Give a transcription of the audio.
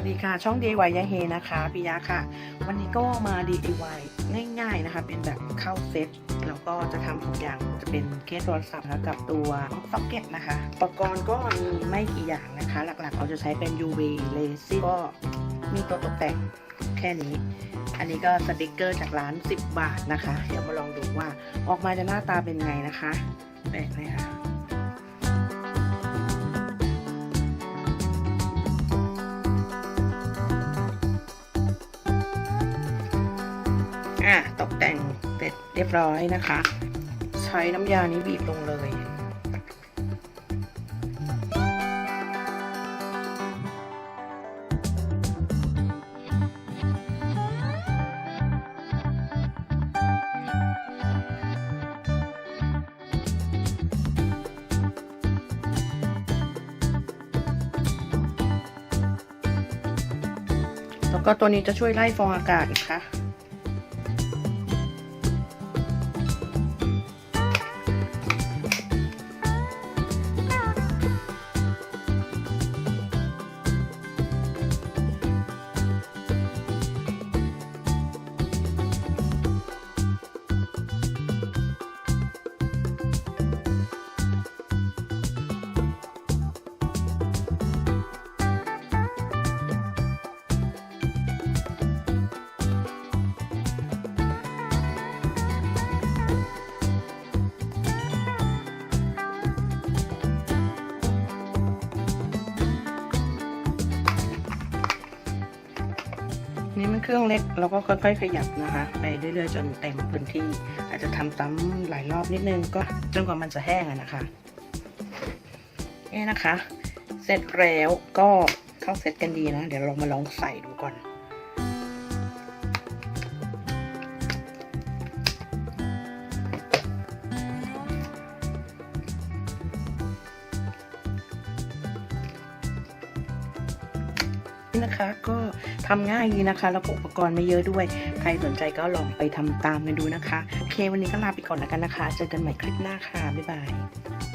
วัสดีค่ะ ช่อง DIY ยาเฮนะคะปิยะค่ะ วันนี้ก็มา DIY ง่าย ๆนะคะ เป็นแบบเข้าเซ็ตแล้วก็จะทำทุกอย่างจะเป็นเคสโทรศัพท์นะคะกับตัวซ็อกเก็ตนะคะอุปกรณ์ก็มีไม่กี่อย่างนะคะ หลักๆ เราจะใช้เป็น UV laser ก็มีตัวตกแต่งแค่นี้ อันนี้ก็สติกเกอร์จากร้าน 10 บาทนะคะ เดี๋ยวมาลองดูว่าออกมาจะหน้าตาเป็นไงนะคะแปะเลยค่ะ อะตกแต่งเสร็จเรียบร้อยนะคะ ใช้น้ำยานี้บีบลงเลยแล้วก็ตัวนี้จะช่วยไล่ฟองอากาศนะคะ นี่มันเครื่องเล็กเราก็ค่อยๆ ขยับนะคะ ไปเรื่อยๆ จนเต็มพื้นที่ อาจจะทำซ้ำหลายรอบนิดนึงก็จนกว่ามันจะแห้งนะคะนี่นะคะ เสร็จแล้วก็เข้าเซตกันดีนะ เดี๋ยวเรามาลองใส่ดูก่อน นะคะ ก็ทำง่ายดีนะคะ แล้วก็อุปกรณ์ไม่เยอะด้วย ใครสนใจก็ลองไปทำตามกันดูนะคะ โอเค วันนี้ก็ลาไปก่อนแล้วกันนะคะ เจอกันใหม่คลิปหน้าค่ะ บ๊ายบาย